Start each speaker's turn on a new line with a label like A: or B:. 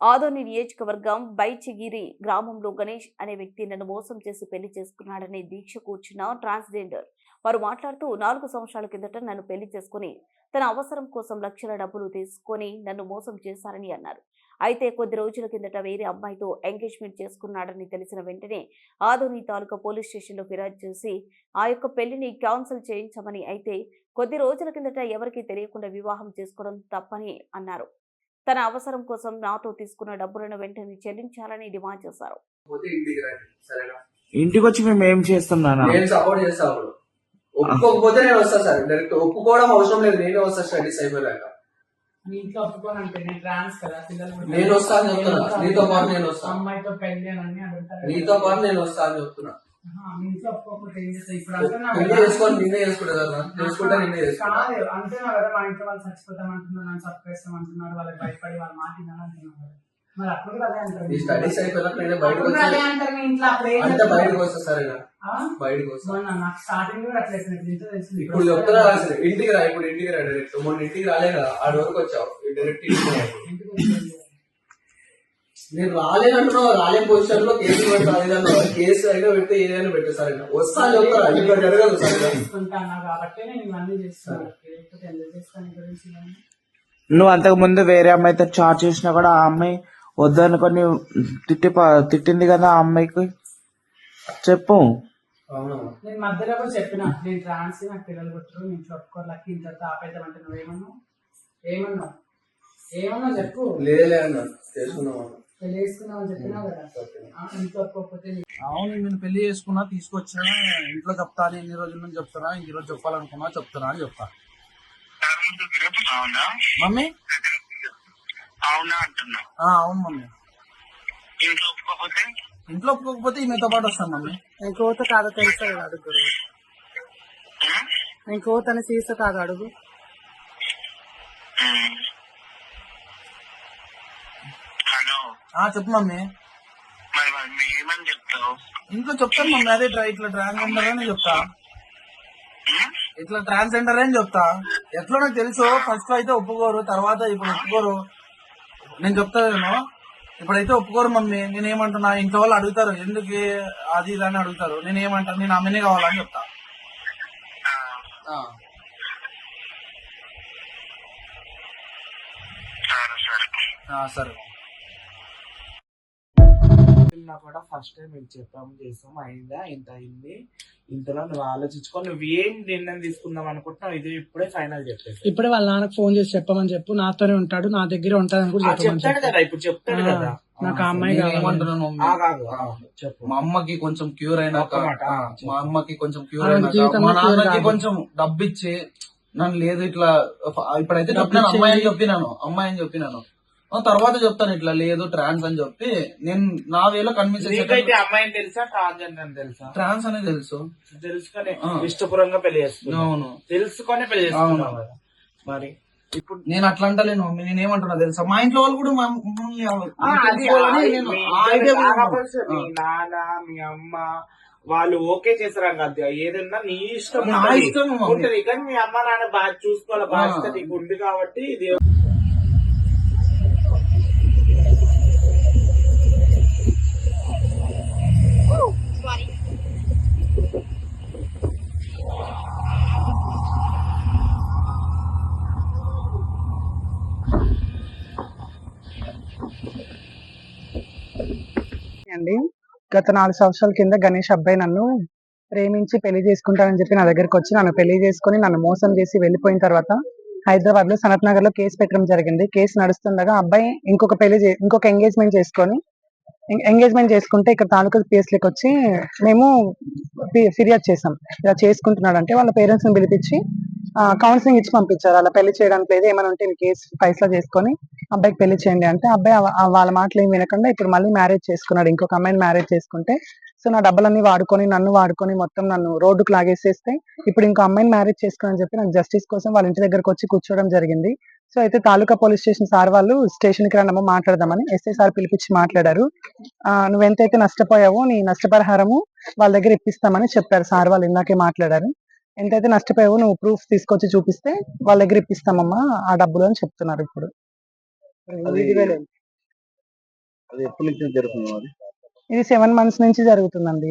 A: ఆదోని నియోజకవర్గం బైచిగిరి గ్రామంలో గణేష్ అనే వ్యక్తి నన్ను మోసం చేసి పెళ్ళి చేసుకున్నాడని దీక్ష కూర్చున్న ట్రాన్స్జెండర్. వారు మాట్లాడుతూ నాలుగు సంవత్సరాల కిందట నన్ను పెళ్ళి చేసుకుని తన అవసరం కోసం లక్షల డబ్బులు తీసుకొని నన్ను మోసం చేశారని అన్నారు. అయితే కొద్ది రోజుల కిందట వేరే అమ్మాయితో ఎంగేజ్మెంట్ చేసుకున్నాడని తెలిసిన వెంటనే ఆదోని తాలూకా పోలీస్ స్టేషన్లో ఫిర్యాదు చేసి ఆ యొక్క పెళ్ళిని క్యాన్సిల్ చేయించమని అయితే కొద్ది రోజుల కిందట ఎవరికీ తెలియకుండా వివాహం చేసుకోవడం తప్పని అన్నారు. తన అవసరం కోసం నాతో తీసుకున్న డబ్బులను వెంటనే చెల్లించాలని డిమాండ్ చేశారు.
B: పోతే ఇంటికి రండి సరేనా?
C: ఇంటికి వచ్చి మేము ఏం చేస్తాం నాన్న?
B: నేను సపోర్ట్ ఒప్పుకోకపోతే నేను వస్తా సార్. డైరెక్ట్ ఒప్పుకోవడం అవసరం లేదు. నేనే వస్తా స్టడీస్ అయిపోయాక.
D: మీ ఇంట్లో ఒప్పుకోనంటే నేను ట్రాన్స్ కదా పిల్లలు కూడా-
B: నేను వస్తా అని చెప్తున్నా. నీతో పాటు నేను వస్తా.
D: అమ్మాయితో పెళ్ళి అని అన్ని అడుగుతారు.
B: నీతో పాటు నేను వస్తా అని చెప్తున్నా.
D: ఇప్పుడు అంటున్నావు
B: పెళ్ళి
D: కదా.
B: చేసుకొని నిన్నే చేసుకుంటా కదా చేసుకుంటా నిన్నే చేసుకుంటా
D: కాదు అంటున్నావు కదా మా ఇంట్లో వాళ్ళు చచ్చిపోతాం అంటున్నారు నన్ను చంపేస్తాం అంటున్నారు వాళ్ళకి భయపడి వాళ్ళు మాట వినాలి అంటున్నారు కదా. మరి అప్పుడు కూడా అదే అంటారు.
B: ఈ స్టడీస్ అయిపోయాక నేనే బయటకు
D: అప్పుడు కూడా అదే
B: వచ్చి
D: అంటారు మీ ఇంట్లో అప్పుడు ఏం
B: అంటే
D: చెప్తారు?
B: బయటకు వస్తా సరేనా
D: ఆ?
B: బయటకు వస్తా
D: మొన్న నాకు స్టార్టింగ్ కూడా అట్లా చెప్పినట్టు ఇంట్లో తెలిసింది
B: ఇప్పుడు చెప్తున్నా అసలు ఇంటికి రా ఇప్పుడు ఇంటికి రా డైరెక్ట్ మొన్న ఇంటికి రాలే కదా. ఆడి వరకు వచ్చావు. డైరెక్ట్ ఇంటికి నేను రాలేనంటున్నావు రాలే పొజిషన్లో కేసు పెట్టాలి కేసు అయినా పెడితే ఏదైనా పెట్టే సరేనా వస్తా?
C: నువ్వు అంతకు ముందు వేరే అమ్మాయితో చాట్ చేసినా కూడా ఆ అమ్మాయి వద్దనుకొని తిట్టి తిట్టింది కదా ఆ అమ్మాయికి? చెప్పు.
B: అవునమ్మా
D: నేను మధ్యలో కూడా చెప్పిన నేను ట్రాన్స్ నాకు పిల్లలు పుట్టరు నేను ఇంట్లో ఒప్పుకోలేక ఇంత ఆపేద్దామంటే నువ్వేమన్నావు? ఏమన్నావు? ఏమన్నావు చెప్పు. చేసుకున్నావు
E: అవును నేను పెళ్ళి చేసుకున్నా తీసుకొచ్చినా ఇంట్లో చెప్తాను ఎన్ని రోజుల నుంచి చెప్తారా ఈ రోజు చెప్పాలనుకున్నా చెప్తారా అని చెప్తా.
F: అవునా
E: మమ్మీ?
F: అవునా అంటున్నా.
E: ఆ, అవును మమ్మీ.
F: ఇంట్లో ఒప్పుకోకపోతే?
E: ఇంట్లో ఒప్పుకోకపోతే ఈమెతో పాటు వస్తాను మమ్మీ.
D: నేను కోత కాదో తెలుసా అడుగు. నేను కోత అని సీస కాదు అడుగు
F: హలో
E: ఆ చెప్పు మమ్మీ.
F: మరి మరి మీ ఏమని చెప్తావు?
E: ఇంట్లో చెప్తాను మమ్మీ. అదే ట్రా- ఇట్లా ట్రాన్స్జెండర్ అని చెప్తా? ఇట్లా ట్రాన్స్జెండర్ అని చెప్తా. ఎట్లా నాకు తెలుసు? ఫస్ట్ అయితే ఒప్పుకోరు తర్వాత ఇప్పుడు ఒప్పుకోరు. నేను చెప్తాను ఇప్పుడైతే ఒప్పుకోరు మమ్మీ. నేను ఏమంటున్నా ఇంట్లో వాళ్ళు అడుగుతారు ఎందుకు అది ఇది అని అడుగుతారు. నేను ఏమంటాను నేను అమ్మనే కావాలని చెప్తా.
F: సరే.
C: పిల్ల కూడా ఫస్ట్ టైం మేము చెప్పాము చేసాం అయిందా ఇంత అయింది ఇంతలో నువ్వు ఆలోచించుకో నువ్వు ఏం నిర్ణయం తీసుకుందాం అనుకుంటున్నావు ఇది ఇప్పుడే ఫైనల్ చెప్పేసి
D: ఇప్పుడే వాళ్ళ నాన్నకు ఫోన్ చేసి చెప్పమని చెప్పు నాతోనే ఉంటాడు నా దగ్గర ఉంటాడని కూడా చెప్పమని
C: చెప్తాడు కదా ఇప్పుడు చెప్తాడు కదా
D: నాకు ఆ అమ్మాయి
E: నేను
D: కావాలి
E: ఏమంటున్నాను మమ్మీ?
C: ఆ, కాదు ఆ, చెప్పు
E: మా అమ్మకి కొంచెం క్యూర్ అయినాక. మా అమ్మకి కొంచెం క్యూర్ అయినాక మా నాన్నకి. కొంచెం డబ్బు ఇచ్చి నన్ను లేదు ఇట్లా ఇప్పుడైతే చెప్పినాను. అమ్మాయి అని చెప్పినాను అమ్మాయి అని చెప్పినాను తర్వాత చెప్తాను ఇట్లా లేదు ట్రాన్స్ అని చెప్పి. నేను నా వేలో కన్విన్స్
C: నీకైతే అమ్మాయిని తెలుసా ట్రాన్స్జెండర్ అని తెలుసా?
E: ట్రాన్స్ అని తెలుసు.
C: తెలుసుకొని. ఇష్టపూర్వంగా పెళ్ళి చేసుకున్నావు
E: అవును.
C: తెలుసుకొని
E: పెళ్ళి.
C: కదా మరి ఇప్పుడు
E: నేను అట్లా అంటలేను. మమ్మీ నేను ఏమంటున్నా తెలుసా? మా ఇంట్లో వాళ్ళు కూడా
C: నాన్న మీ అమ్మ వాళ్ళు ఓకే చేసారా కాదు ఏదన్నా నీ ఇష్టం ఉంటది. కానీ మీ అమ్మ నాన్న బాగా చూసుకోవాలి? బాధ్యత. నీకు ఉంది కాబట్టి ఇది
D: అండి. గత నాలుగు సంవత్సరాల కింద గణేష్ అబ్బాయి నన్ను ప్రేమించి పెళ్ళి చేసుకుంటానని చెప్పి నా దగ్గరికి వచ్చి నన్ను పెళ్ళి చేసుకుని నన్ను మోసం చేసి వెళ్ళిపోయిన తర్వాత హైదరాబాద్లో సనత్ నగర్లో కేసు పెట్టడం జరిగింది. కేసు నడుస్తుండగా అబ్బాయి ఇంకొక పెళ్ళి చే- ఇంకొక ఎంగేజ్మెంట్ చేసుకొని ఎంగేజ్మెంట్ చేసుకుంటే ఇక్కడ తాలూకా పిఎస్లకి లకి వచ్చి మేము ఫిర్యాదు చేసాం ఇలా చేసుకుంటున్నాడు అంటే వాళ్ళ పేరెంట్స్ని పిలిపించి కౌన్సిలింగ్ ఇచ్చి పంపించారు. అలా పెళ్ళి చేయడానికి లేదు. ఏమైనా ఉంటే కేసు పైసా చేసుకొని అబ్బాయికి పెళ్ళి చేయండి అంటే అబ్బాయి వాళ్ళ మాటలు ఏం వినకుండా ఇప్పుడు మళ్ళీ మ్యారేజ్ చేసుకున్నాడు. ఇంకొక అమ్మాయిని మ్యారేజ్ చేసుకుంటే సో నా డబ్బులన్నీ వాడుకొని నన్ను వాడుకొని మొత్తం నన్ను రోడ్డుకు లాగేసేస్తే ఇప్పుడు ఇంకో అమ్మాయిని మ్యారేజ్ చేసుకుని చెప్పి నాకు జస్టిస్ కోసం వాళ్ళ ఇంటి దగ్గరకు వచ్చి కూర్చోవడం జరిగింది. సో అయితే తాలూకా పోలీస్ స్టేషన్ సార్ వాళ్ళు స్టేషన్కి రమ్మని మాట్లాడదామని ఎస్ఐ సార్ పిలిపించి మాట్లాడారు. ఆ, నువ్వు ఎంతైతే నష్టపోయావో నీ నష్టపరిహారము వాళ్ళ దగ్గర ఇప్పిస్తామని చెప్పారు సార్ వాళ్ళు ఇందాకే మాట్లాడారు. ఎంతైతే నష్టపోయావో నువ్వు ప్రూఫ్ తీసుకొచ్చి చూపిస్తే వాళ్ళ దగ్గర ఇప్పిస్తామమ్మా ఆ డబ్బులు అని చెప్తున్నారు ఇప్పుడు.
B: అది
G: అది ఎప్పటి నుంచి జరుగుతుంది మరి
D: ఇది సెవెన్ మంత్స్ నుంచి జరుగుతుందండి.